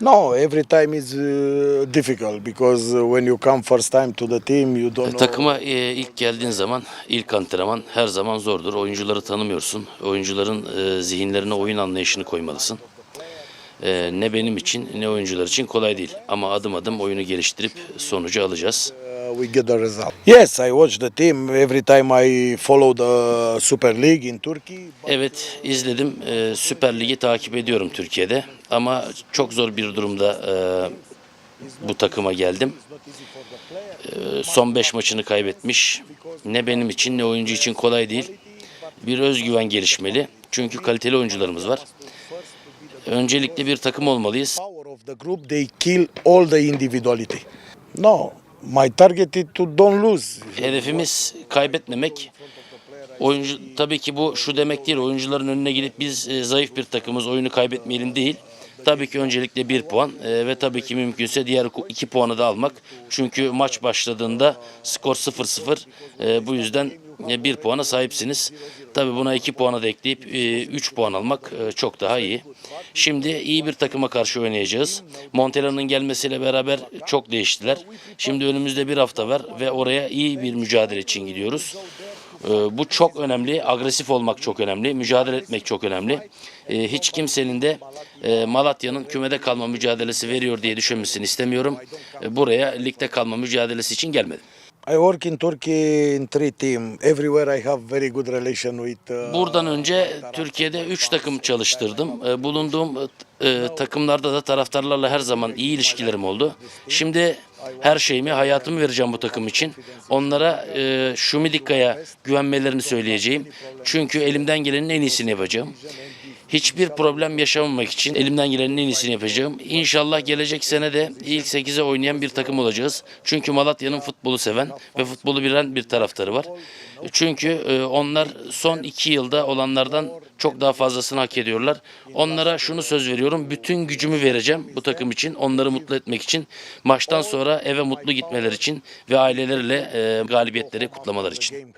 No, every time is uh, difficult because uh, when you come first time to the team, you don't know. Takıma e, ilk geldiğin zaman ilk antrenman her zaman zordur. Oyuncuları tanımıyorsun. Oyuncuların e, zihinlerine oyun anlayışını koymalısın. E, ne benim için ne oyuncular için kolay değil. Ama adım adım oyunu geliştirip sonucu alacağız. We get the result. Yes, I watch the team every time I follow the Super League in Turkey. Evet izledim. E, Süper Lig'i takip ediyorum Türkiye'de. Ama çok zor bir durumda e, bu takıma geldim. E, son 5 maçını kaybetmiş. Ne benim için ne oyuncu için kolay değil. Bir özgüven gelişmeli. Çünkü kaliteli oyuncularımız var. Öncelikle bir takım olmalıyız. Power of the group, they kill all the individuality. No, my target is to don't lose. Hedefimiz kaybetmemek. Oyuncu tabii ki bu şu demek değil. Oyuncuların önüne gidip biz e, zayıf bir takımız, oyunu kaybetmeyelim değil. Tabii ki öncelikle bir puan e, ve tabii ki mümkünse diğer iki puanı da almak. Çünkü maç başladığında skor 0-0. E, bu yüzden bir puana sahipsiniz. Tabii buna iki puanı da ekleyip e, üç puan almak e, çok daha iyi. Şimdi iyi bir takıma karşı oynayacağız. Montella'nın gelmesiyle beraber çok değiştiler. Şimdi önümüzde bir hafta var ve oraya iyi bir mücadele için gidiyoruz. Bu çok önemli. Agresif olmak çok önemli. Mücadele etmek çok önemli. Hiç kimsenin de e, Malatya'nın kümede kalma mücadelesi veriyor diye düşünmesini istemiyorum. Buraya ligde kalma mücadelesi için gelmedim. I work in Turkey in three team. Everywhere I have very good relation with. Uh, Buradan önce Türkiye'de 3 takım çalıştırdım. Ee, Bulunduğum e, takımlarda da taraftarlarla her zaman iyi ilişkilerim oldu. Şimdi her şeyimi, hayatımı vereceğim bu takım için. Onlara e, Şumidika'ya güvenmelerini söyleyeceğim. Çünkü elimden gelenin en iyisini yapacağım. Hiçbir problem yaşamamak için elimden gelenin en iyisini yapacağım. İnşallah gelecek sene de ilk 8'e oynayan bir takım olacağız. Çünkü Malatya'nın futbolu seven ve futbolu bilen bir taraftarı var. Çünkü e, onlar son iki yılda olanlardan çok daha fazlasını hak ediyorlar. Onlara şunu söz veriyorum. Bütün gücümü vereceğim bu takım için. Onları mutlu etmek için. Maçtan sonra eve mutlu gitmeleri için ve aileleriyle e, galibiyetleri kutlamalar için.